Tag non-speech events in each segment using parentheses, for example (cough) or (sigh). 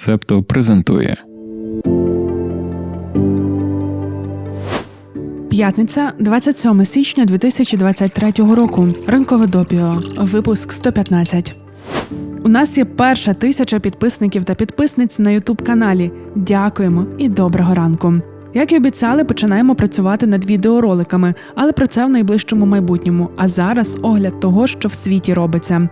Септо презентує. П'ятниця, 27 січня 2023 року. Ранкове допіо. Випуск 115. У нас є перша тисяча підписників та підписниць на Ютуб каналі. Дякуємо і доброго ранку. Як і обіцяли, починаємо працювати над відеороликами, але про це в найближчому майбутньому. А зараз огляд того, що в світі робиться.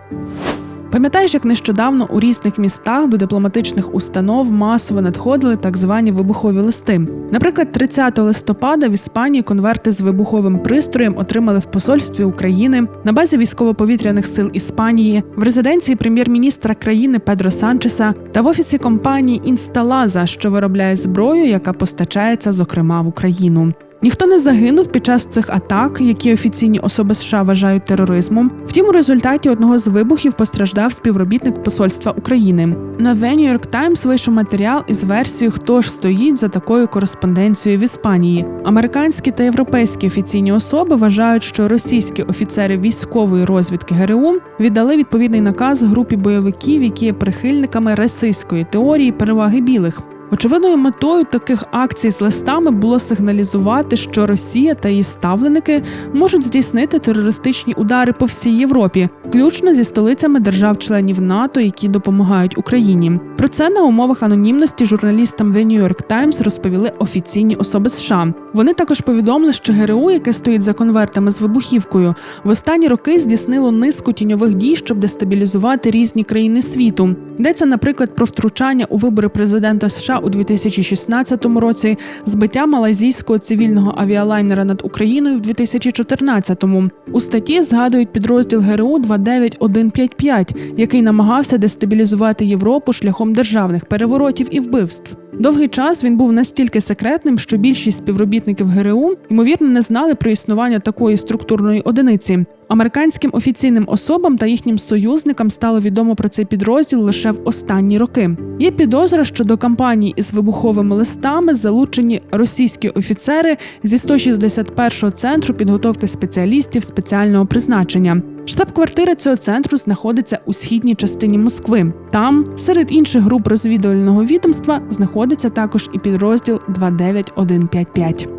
Пам'ятаєш, як нещодавно у різних містах до дипломатичних установ масово надходили так звані вибухові листи. Наприклад, 30 листопада в Іспанії конверти з вибуховим пристроєм отримали в посольстві України на базі військово-повітряних сил Іспанії, в резиденції прем'єр-міністра країни Педро Санчеса та в офісі компанії Інсталаза, що виробляє зброю, яка постачається, зокрема в Україну. Ніхто не загинув під час цих атак, які офіційні особи США вважають тероризмом. Втім, у результаті одного з вибухів постраждав співробітник посольства України. На The New York Times вийшов матеріал із версією, хто ж стоїть за такою кореспонденцією в Іспанії. Американські та європейські офіційні особи вважають, що російські офіцери військової розвідки ГРУ віддали відповідний наказ групі бойовиків, які є прихильниками расистської теорії переваги білих. Очевидною метою таких акцій з листами було сигналізувати, що Росія та її ставленики можуть здійснити терористичні удари по всій Європі, включно зі столицями держав-членів НАТО, які допомагають Україні. Про це на умовах анонімності журналістам The New York Times розповіли офіційні особи США. Вони також повідомили, що ГРУ, яке стоїть за конвертами з вибухівкою, в останні роки здійснило низку тіньових дій, щоб дестабілізувати різні країни світу. Йдеться, наприклад, про втручання у вибори президента США у 2016 році, збиття малайзійського цивільного авіалайнера над Україною в 2014-му. У статті згадують підрозділ ГРУ 29155, який намагався дестабілізувати Європу шляхом державних переворотів і вбивств. Довгий час він був настільки секретним, що більшість співробітників ГРУ ймовірно не знали про існування такої структурної одиниці. Американським офіційним особам та їхнім союзникам стало відомо про цей підрозділ лише в останні роки. Є підозра, що до кампанії із вибуховими листами залучені російські офіцери зі 161-го центру підготовки спеціалістів спеціального призначення. Штаб-квартира цього центру знаходиться у східній частині Москви. Там, серед інших груп розвідувального відомства, знаходиться також і підрозділ 29155.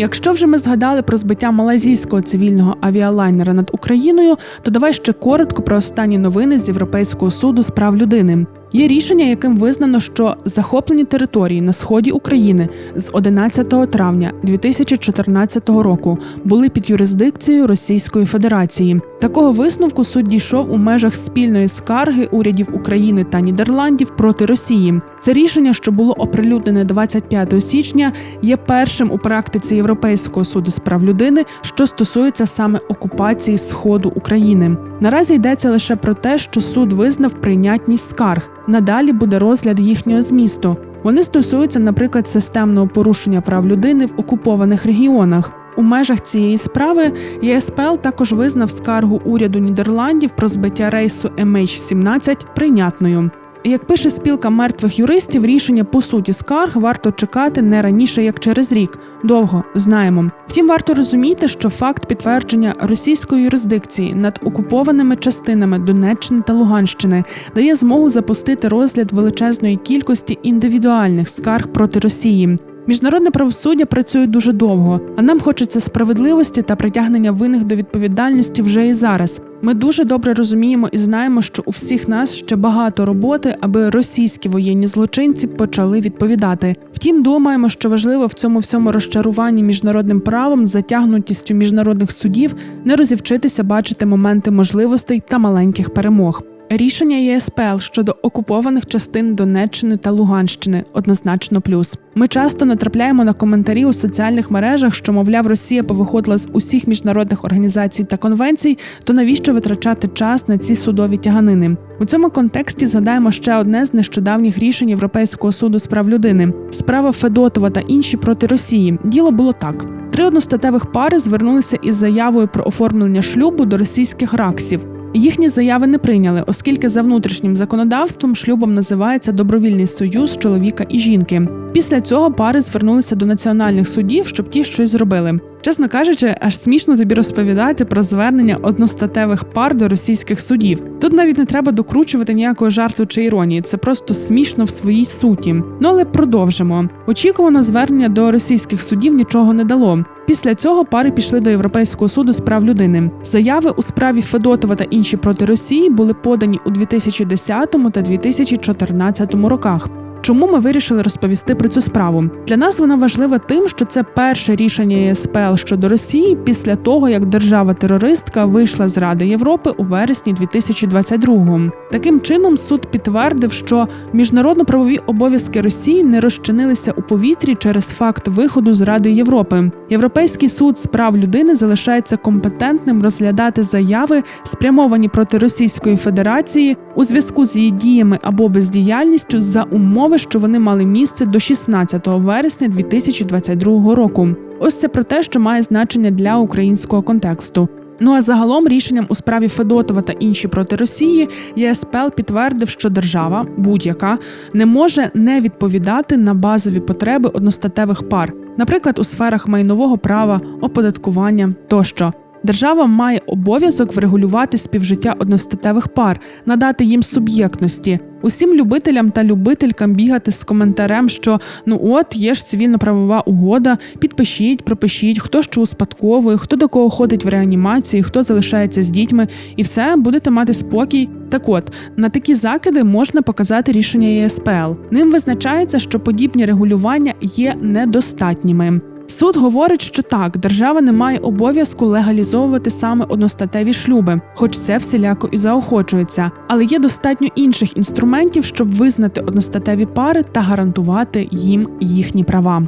Якщо вже ми згадали про збиття малазійського цивільного авіалайнера над Україною, то давай ще коротко про останні новини з Європейського суду з прав людини. Є рішення, яким визнано, що захоплені території на сході України з 11 травня 2014 року були під юрисдикцією Російської Федерації. Такого висновку суд дійшов у межах спільної скарги урядів України та Нідерландів проти Росії. Це рішення, що було оприлюднене 25 січня, є першим у практиці Європейського суду з прав людини, що стосується саме окупації Сходу України. Наразі йдеться лише про те, що суд визнав прийнятність скарг. Надалі буде розгляд їхнього змісту. Вони стосуються, наприклад, системного порушення прав людини в окупованих регіонах. У межах цієї справи ЄСПЛ також визнав скаргу уряду Нідерландів про збиття рейсу MH17 прийнятною. Як пише спілка мертвих юристів, рішення по суті скарг варто чекати не раніше як через рік. Довго знаємо. Втім, варто розуміти, що факт підтвердження російської юрисдикції над окупованими частинами Донеччини та Луганщини дає змогу запустити розгляд величезної кількості індивідуальних скарг проти Росії. Міжнародне правосуддя працює дуже довго, а нам хочеться справедливості та притягнення винних до відповідальності вже і зараз. Ми дуже добре розуміємо і знаємо, що у всіх нас ще багато роботи, аби російські воєнні злочинці почали відповідати. Втім, думаємо, що важливо в цьому всьому розчаруванні міжнародним правом, затягнутістю міжнародних судів, не розівчитися бачити моменти можливостей та маленьких перемог. Рішення ЄСПЛ щодо окупованих частин Донеччини та Луганщини однозначно плюс. Ми часто натрапляємо на коментарі у соціальних мережах, що, мовляв, Росія повиходила з усіх міжнародних організацій та конвенцій, то навіщо витрачати час на ці судові тяганини? У цьому контексті згадаємо ще одне з нещодавніх рішень Європейського суду з прав людини: справа Федотова та інші проти Росії. Діло було так: три одностатевих пари звернулися із заявою про оформлення шлюбу до російських раксів. Їхні заяви не прийняли, оскільки за внутрішнім законодавством шлюбом називається добровільний союз чоловіка і жінки. Після цього пари звернулися до національних судів, щоб ті щось зробили. Чесно кажучи, аж смішно тобі розповідати про звернення одностатевих пар до російських судів. Тут навіть не треба докручувати ніякого жарту чи іронії, це просто смішно в своїй суті. Ну але продовжимо. Очікувано звернення до російських судів нічого не дало. Після цього пари пішли до Європейського суду з прав людини. Заяви у справі Федотова та інші проти Росії були подані у 2010 та 2014 роках. Чому ми вирішили розповісти про цю справу? Для нас вона важлива тим, що це перше рішення ЄСПЛ щодо Росії після того, як держава-терористка вийшла з Ради Європи у вересні 2022-го. Таким чином суд підтвердив, що міжнародно-правові обов'язки Росії не розчинилися у повітрі через факт виходу з Ради Європи. Європейський суд з прав людини залишається компетентним розглядати заяви, спрямовані проти Російської Федерації у зв'язку з її діями або бездіяльністю за умови, що вони мали місце до 16 вересня 2022 року. Ось це про те, що має значення для українського контексту. Ну а загалом рішенням у справі Федотова та інші проти Росії ЄСПЛ підтвердив, що держава будь-яка не може не відповідати на базові потреби одностатевих пар, наприклад, у сферах майнового права, оподаткування тощо. Держава має обов'язок врегулювати співжиття одностатевих пар, надати їм суб'єктності. Усім любителям та любителькам бігати з коментарем, що ну от є ж цивільно-правова угода, підпишіть, пропишіть, хто що успадковує, хто до кого ходить в реанімації, хто залишається з дітьми, і все будете мати спокій. Так от на такі закиди можна показати рішення ЄСПЛ. Ним визначається, що подібні регулювання є недостатніми. Суд говорить, що так, держава не має обов'язку легалізовувати саме одностатеві шлюби, хоч це всіляко і заохочується, але є достатньо інших інструментів, щоб визнати одностатеві пари та гарантувати їм їхні права.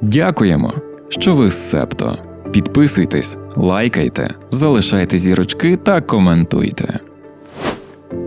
Дякуємо, що ви з Септо. Підписуйтесь, лайкайте, залишайте зірочки та коментуйте.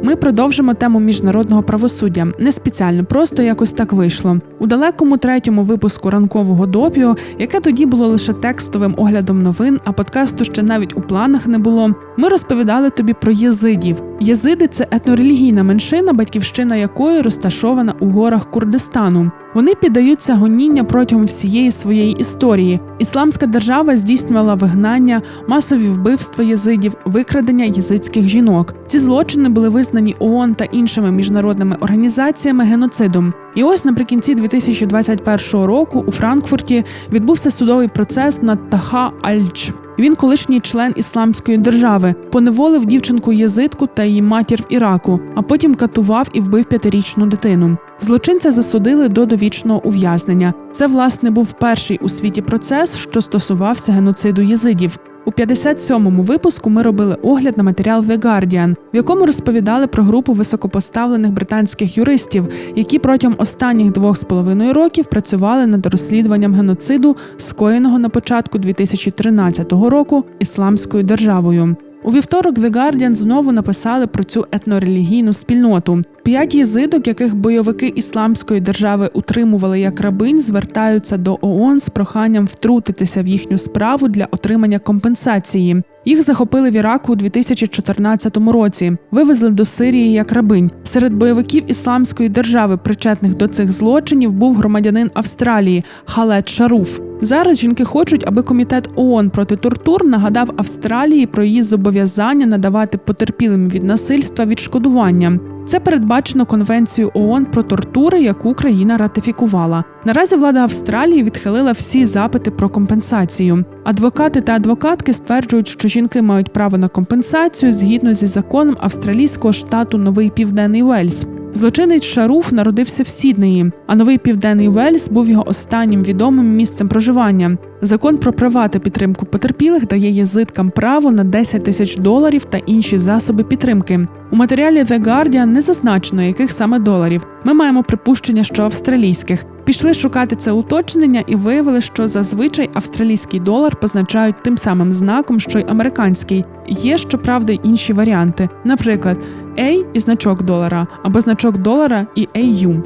Ми продовжимо тему міжнародного правосуддя. Не спеціально, просто якось так вийшло. У далекому третьому випуску ранкового допіо, яке тоді було лише текстовим оглядом новин, а подкасту ще навіть у планах не було. Ми розповідали тобі про єзидів. Єзиди це етнорелігійна меншина, батьківщина якої розташована у горах Курдистану. Вони піддаються гоніння протягом всієї своєї історії. Ісламська держава здійснювала вигнання, масові вбивства єзидів, викрадення єзидських жінок. Ці злочини були визнані ООН та іншими міжнародними організаціями геноцидом. І ось наприкінці 2021 року у Франкфурті відбувся судовий процес над Таха Альч. Він колишній член ісламської держави, поневолив дівчинку єзитку та її матір в Іраку, а потім катував і вбив п'ятирічну дитину. Злочинця засудили до довічного ув'язнення. Це власне був перший у світі процес, що стосувався геноциду єзидів. У 57-му випуску ми робили огляд на матеріал The Guardian, в якому розповідали про групу високопоставлених британських юристів, які протягом останніх двох з половиною років працювали над розслідуванням геноциду, скоєного на початку 2013 року ісламською державою. У вівторок The Guardian знову написали про цю етнорелігійну спільноту. П'ять єзидок, яких бойовики ісламської держави утримували як рабинь, звертаються до ООН з проханням втрутитися в їхню справу для отримання компенсації. Їх захопили в Іраку у 2014 році, вивезли до Сирії як рабинь. Серед бойовиків ісламської держави, причетних до цих злочинів, був громадянин Австралії Халет Шаруф. Зараз жінки хочуть, аби комітет ООН проти тортур нагадав Австралії про її зобов'язання надавати потерпілим від насильства відшкодування. Це передбачено Конвенцією ООН про тортури, яку країна ратифікувала. Наразі влада Австралії відхилила всі запити про компенсацію. Адвокати та адвокатки стверджують, що жінки мають право на компенсацію згідно зі законом австралійського штату Новий Південний Уельс. Злочинець Шаруф народився в Сіднеї, а новий південний Уельс був його останнім відомим місцем проживання. Закон про права та підтримку потерпілих дає єзиткам право на 10 тисяч доларів та інші засоби підтримки. У матеріалі The Guardian не зазначено, яких саме доларів. Ми маємо припущення, що австралійських. Пішли шукати це уточнення і виявили, що зазвичай австралійський долар позначають тим самим знаком, що й американський. Є щоправда й інші варіанти, наприклад, A і значок долара або значок долара і AU.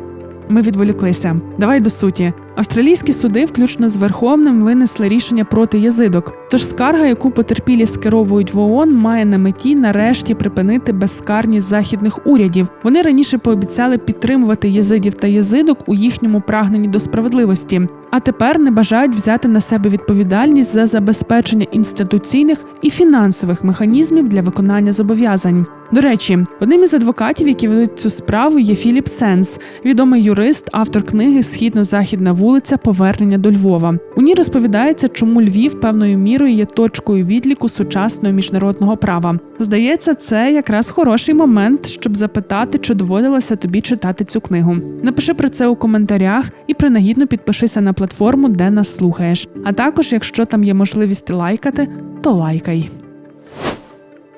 Ми відволіклися. Давай до суті. Австралійські суди, включно з Верховним, винесли рішення проти єзидок. Тож скарга, яку потерпілі скеровують в ООН, має на меті нарешті припинити безскарність західних урядів. Вони раніше пообіцяли підтримувати єзидів та єзидок у їхньому прагненні до справедливості, а тепер не бажають взяти на себе відповідальність за забезпечення інституційних і фінансових механізмів для виконання зобов'язань. До речі, одним із адвокатів, які ведуть цю справу, є Філіп Сенс, відомий юрист, автор книги Східно-західна вулиця Повернення до Львова. У ній розповідається, чому Львів певною мірою є точкою відліку сучасного міжнародного права. Здається, це якраз хороший момент, щоб запитати, чи доводилося тобі читати цю книгу. Напиши про це у коментарях і принагідно підпишися на платформу, де нас слухаєш. А також, якщо там є можливість лайкати, то лайкай.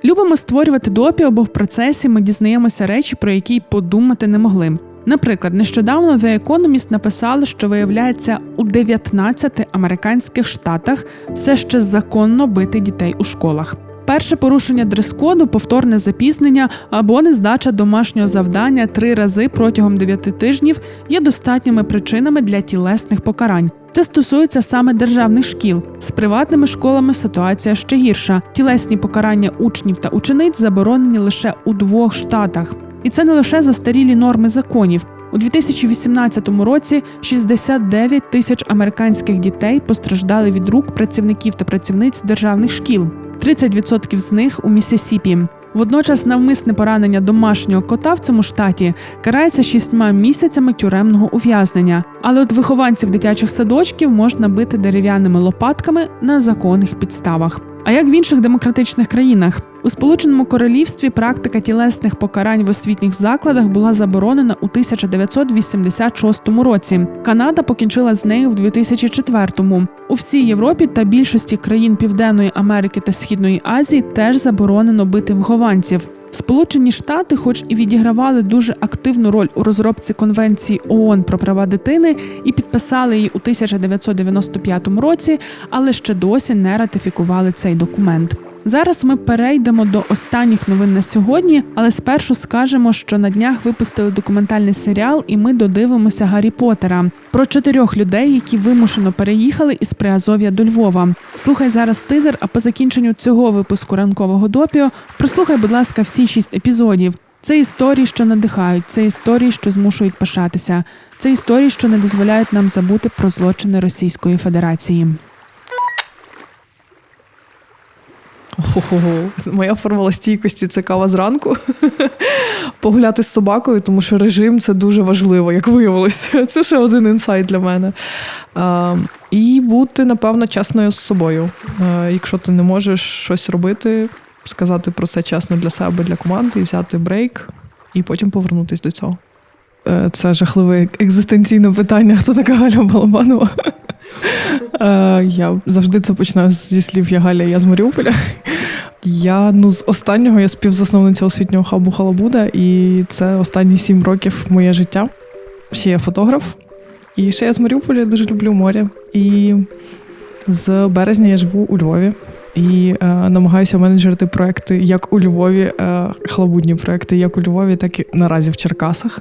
Любимо створювати допі, або в процесі ми дізнаємося речі, про які подумати не могли. Наприклад, нещодавно The Economist написали, що виявляється у 19 американських штатах все ще законно бити дітей у школах. Перше порушення дрес-коду, повторне запізнення або нездача домашнього завдання три рази протягом 9 тижнів є достатніми причинами для тілесних покарань. Це стосується саме державних шкіл. З приватними школами ситуація ще гірша. Тілесні покарання учнів та учениць заборонені лише у двох штатах. І це не лише застарілі норми законів. У 2018 році 69 тисяч американських дітей постраждали від рук працівників та працівниць державних шкіл. 30% з них у Міссісіпі. Водночас навмисне поранення домашнього кота в цьому штаті карається шістьма місяцями тюремного ув'язнення. Але от вихованців дитячих садочків можна бити дерев'яними лопатками на законних підставах. А як в інших демократичних країнах? У Сполученому Королівстві практика тілесних покарань в освітніх закладах була заборонена у 1986 році. Канада покінчила з нею в 2004-му. У всій Європі та більшості країн Південної Америки та Східної Азії теж заборонено бити вихованців. Сполучені Штати, хоч і відігравали дуже активну роль у розробці конвенції ООН про права дитини і підписали її у 1995 році, але ще досі не ратифікували цей документ. Зараз ми перейдемо до останніх новин на сьогодні, але спершу скажемо, що на днях випустили документальний серіал, і ми додивимося Гаррі Поттера про чотирьох людей, які вимушено переїхали із Приазов'я до Львова. Слухай зараз тизер, а по закінченню цього випуску ранкового допіо прослухай, будь ласка, всі шість епізодів. Це історії, що надихають, це історії, що змушують пишатися. Це історії, що не дозволяють нам забути про злочини Російської Федерації. Моя формула стійкості це кава зранку. Погуляти з собакою, тому що режим це дуже важливо, як виявилося. Це ще один інсайт для мене. І бути, напевно, чесною з собою. Якщо ти не можеш щось робити, сказати про це чесно для себе, для команди, і взяти брейк, і потім повернутися до цього. Е, Це жахливе екзистенційне питання, хто така Галя Балабанова. Е, Я завжди це починаю зі слів Я Галя, я з Маріуполя. Я ну з останнього я співзасновниця освітнього хабу Халабуда, і це останні сім років моє життя. Ще я фотограф, і ще я з Маріуполя дуже люблю море. І з березня я живу у Львові і е, намагаюся менеджерити проекти як у Львові, е, халабудні проекти, як у Львові, так і наразі в Черкасах.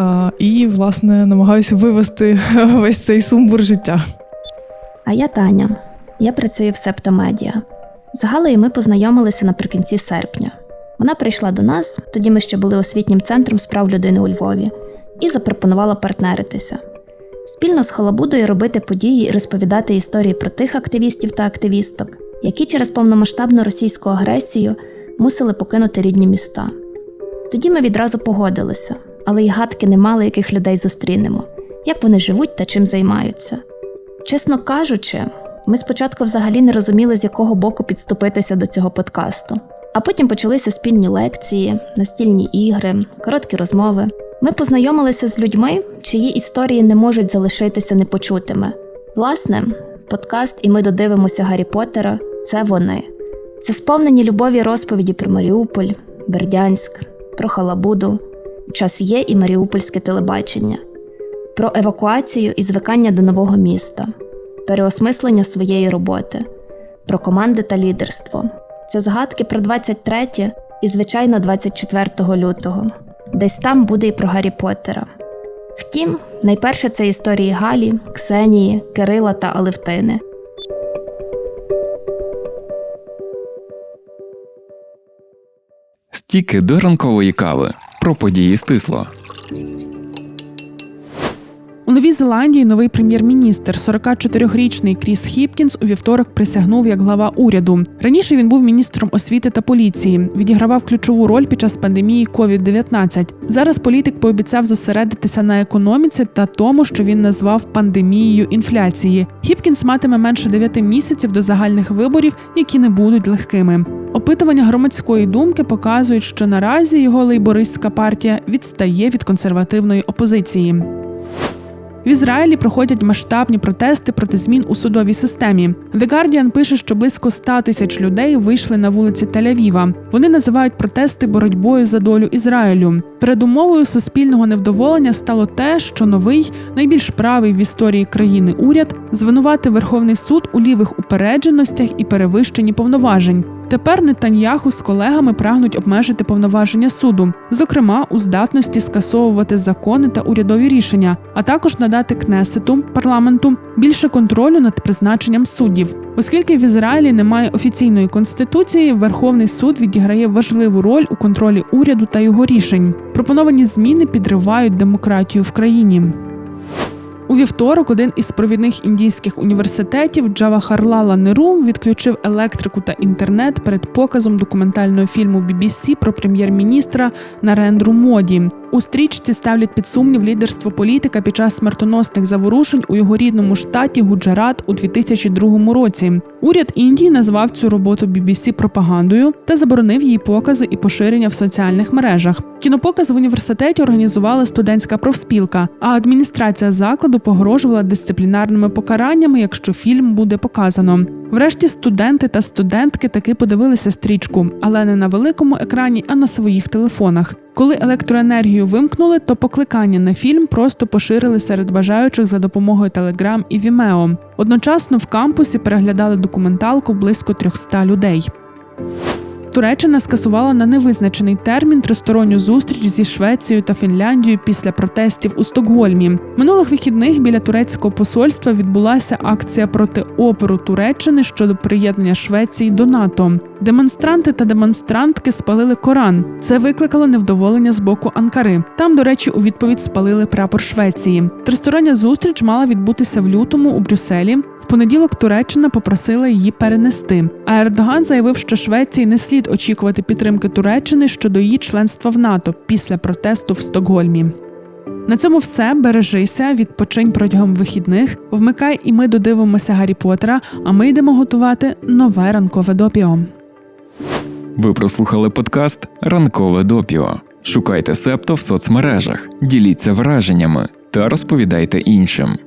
Е, і, власне, намагаюся вивести (laughs) весь цей сумбур життя. А я Таня. Я працюю в Септомедіа. З Галею ми познайомилися наприкінці серпня. Вона прийшла до нас, тоді ми ще були освітнім центром справ людини у Львові, і запропонувала партнеритися. Спільно з Халабудою робити події і розповідати історії про тих активістів та активісток, які через повномасштабну російську агресію мусили покинути рідні міста. Тоді ми відразу погодилися, але й гадки не мали, яких людей зустрінемо, як вони живуть та чим займаються. Чесно кажучи, ми спочатку взагалі не розуміли, з якого боку підступитися до цього подкасту. А потім почалися спільні лекції, настільні ігри, короткі розмови. Ми познайомилися з людьми, чиї історії не можуть залишитися непочутими. Власне, подкаст і ми додивимося Гаррі Поттера це вони. Це сповнені любові розповіді про Маріуполь, Бердянськ, про Халабуду, час є і Маріупольське телебачення, про евакуацію і звикання до нового міста, переосмислення своєї роботи, про команди та лідерство. Це згадки про 23 і, звичайно, 24 лютого. Десь там буде і про Гаррі Поттера. Втім, Найперше це історії Галі, Ксенії, Кирила та Алевтини. Стіки до ранкової кави. Про події стисло. Новій Зеландії новий прем'єр-міністр, 44-річний Кріс Хіпкінс, у вівторок присягнув як глава уряду. Раніше він був міністром освіти та поліції, відігравав ключову роль під час пандемії COVID-19. Зараз політик пообіцяв зосередитися на економіці та тому, що він назвав пандемією інфляції. Хіпкінс матиме менше 9 місяців до загальних виборів, які не будуть легкими. Опитування громадської думки показують, що наразі його лейбористська партія відстає від консервативної опозиції. В Ізраїлі проходять масштабні протести проти змін у судовій системі. The Guardian пише, що близько 100 тисяч людей вийшли на вулиці Тель-Авіва. Вони називають протести боротьбою за долю Ізраїлю. Передумовою суспільного невдоволення стало те, що новий, найбільш правий в історії країни уряд звинуватив Верховний суд у лівих упередженостях і перевищенні повноважень. Тепер Нетаньяху з колегами прагнуть обмежити повноваження суду, зокрема у здатності скасовувати закони та урядові рішення, а також надати кнесету парламенту більше контролю над призначенням суддів. Оскільки в Ізраїлі немає офіційної конституції, Верховний суд відіграє важливу роль у контролі уряду та його рішень. Пропоновані зміни підривають демократію в країні. У вівторок один із провідних індійських університетів Джавахарлала Неру відключив електрику та інтернет перед показом документального фільму BBC про прем'єр-міністра Нарендру Моді. У стрічці ставлять під сумнів лідерство політика під час смертоносних заворушень у його рідному штаті Гуджарат у 2002 році. Уряд Індії назвав цю роботу BBC пропагандою та заборонив її покази і поширення в соціальних мережах. Кінопоказ в університеті організувала студентська профспілка, а адміністрація закладу погрожувала дисциплінарними покараннями, якщо фільм буде показано. Врешті студенти та студентки таки подивилися стрічку, але не на великому екрані, а на своїх телефонах. Коли електроенергію вимкнули, то покликання на фільм просто поширили серед бажаючих за допомогою Telegram і Vimeo. Одночасно в кампусі переглядали документалку близько 300 людей. Туреччина скасувала на невизначений термін тристоронню зустріч зі Швецією та Фінляндією після протестів у Стокгольмі. Минулих вихідних біля турецького посольства відбулася акція проти опору Туреччини щодо приєднання Швеції до НАТО. Демонстранти та демонстрантки спалили Коран. Це викликало невдоволення з боку Анкари. Там, до речі, у відповідь спалили прапор Швеції. Тристороння зустріч мала відбутися в лютому у Брюсселі. З понеділок Туреччина попросила її перенести. А Ердоган заявив, що Швеції не очікувати підтримки Туреччини щодо її членства в НАТО після протесту в Стокгольмі. На цьому все. Бережися, відпочинь протягом вихідних. Вмикай, і ми додивимося Гаррі Поттера, А ми йдемо готувати нове ранкове допіо. Ви прослухали подкаст Ранкове допіо. Шукайте септо в соцмережах, діліться враженнями та розповідайте іншим.